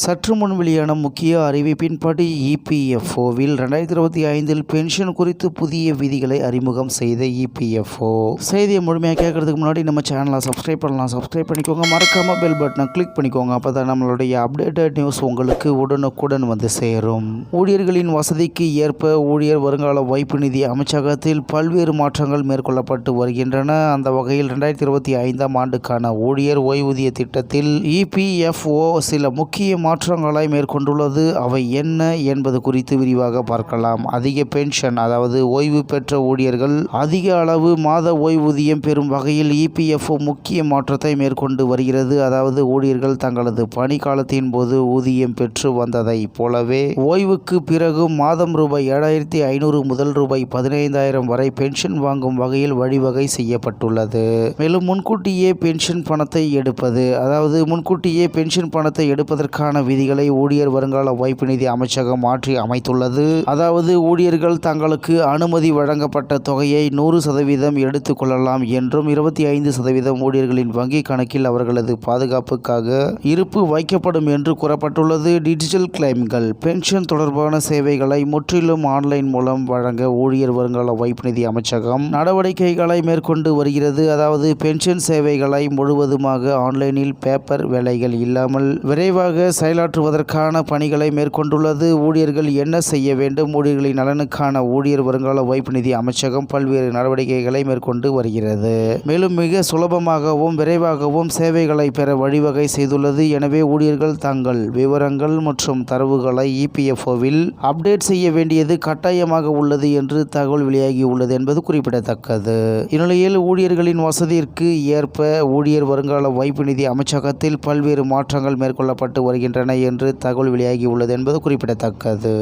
சற்று முன் வெளியான முக்கிய அறிவிப்பின்படி இபிஎஃப்ஓவில் ரெண்டாயிரத்தி இருபத்தி ஐந்தில் பென்ஷன் குறித்து புதிய விதிகளை அறிமுகம் செய்த இபிஎஃப்ஓ செய்தியை முழுமையாக கேட்கறதுக்கு முன்னாடி நம்ம சேனலை சப்ஸ்கிரைப் பண்ணலாம். சப்ஸ்கிரைப் பண்ணிக்கோங்க. மறக்காம பெல் பட்டனை கிளிக் பண்ணிக்கோங்க. அப்போ தான் நம்மளுடைய அப்டேட்டட் நியூஸ் உங்களுக்கு உடனுக்குடன் வந்து சேரும். ஊழியர்களின் வசதிக்கு ஏற்ப ஊழியர் வருங்கால வைப்பு நிதி அமைச்சகத்தில் பல்வேறு மாற்றங்கள் மேற்கொள்ளப்பட்டு வருகின்றன. அந்த வகையில் ரெண்டாயிரத்தி இருபத்தி ஐந்தாம் ஆண்டுக்கான ஊழியர் ஓய்வூதிய திட்டத்தில் இபிஎஃப்ஓ சில முக்கிய மாற்றங்களை மேற்கொண்டுள்ளது. அவை என்ன என்பது குறித்து விரிவாக பார்க்கலாம். அதிக பென்ஷன் அதாவது ஓய்வு பெற்ற ஊழியர்கள் அதிக அளவு மாத ஓய்வூதியம் பெறும் வகையில் இபிஎஃப்ஓ முக்கிய மாற்றத்தை மேற்கொண்டு வருகிறது. அதாவது ஊழியர்கள் தங்களது பணி காலத்தின் போது ஊதியம் பெற்று வந்ததை போலவே ஓய்வுக்கு பிறகு மாதம் ரூபாய் ஏழாயிரத்தி ஐநூறு முதல் ரூபாய் பதினைந்தாயிரம் வரை பென்ஷன் வாங்கும் வகையில் வழிவகை செய்யப்பட்டுள்ளது. மேலும் முன்கூட்டியே பென்ஷன் பணத்தை எடுப்பது அதாவது முன்கூட்டியே பென்ஷன் பணத்தை எடுப்பதற்கான விதிகளை ஊழியர் வருங்கால வைப்பு நிதி அமைச்சகம் மாற்றி அமைத்துள்ளது. அதாவது ஊழியர்கள் தங்களுக்கு அனுமதி வழங்கப்பட்ட தொகையை நூறு சதவீதம் எடுத்துக்கொள்ளலாம் என்றும் இருபத்தி ஐந்து சதவீதம் ஊழியர்களின் வங்கி கணக்கில் அவர்களது பாதுகாப்புக்காக இருப்பு வைக்கப்படும் என்று கூறப்பட்டுள்ளது. டிஜிட்டல் கிளைம்கள் பென்ஷன் தொடர்பான சேவைகளை முற்றிலும் ஆன்லைன் மூலம் வழங்க ஊழியர் வருங்கால வைப்பு நிதி அமைச்சகம் நடவடிக்கைகளை மேற்கொண்டு வருகிறது. அதாவது பென்ஷன் சேவைகளை முழுவதுமாக ஆன்லைனில் பேப்பர் வேலைகள் இல்லாமல் விரைவாக செயலாற்றுவதற்கான பணிகளை மேற்கொண்டுள்ளது. ஊழியர்கள் என்ன செய்ய வேண்டும்? ஊழியர்களின் நலனுக்கான ஊழியர் வருங்கால வைப்பு நிதி அமைச்சகம் பல்வேறு நடவடிக்கைகளை மேற்கொண்டு வருகிறது. மேலும் மிக சுலபமாகவும் விரைவாகவும் சேவைகளை பெற வழிவகை செய்துள்ளது. எனவே ஊழியர்கள் தங்கள் விவரங்கள் மற்றும் தரவுகளை இபிஎஃப்ஓவில் அப்டேட் செய்ய வேண்டியது கட்டாயமாக உள்ளது என்று தகவல் வெளியாகியுள்ளது என்பது குறிப்பிடத்தக்கது. இந்நிலையில் ஊழியர்களின் வசதிக்கு ஏற்ப ஊழியர் வருங்கால வைப்பு நிதி அமைச்சகத்தில் பல்வேறு மாற்றங்கள் மேற்கொள்ளப்பட்டு வருகின்றன என்று தகவல் வெளியாகியுள்ளது என்பது குறிப்பிடத்தக்கது.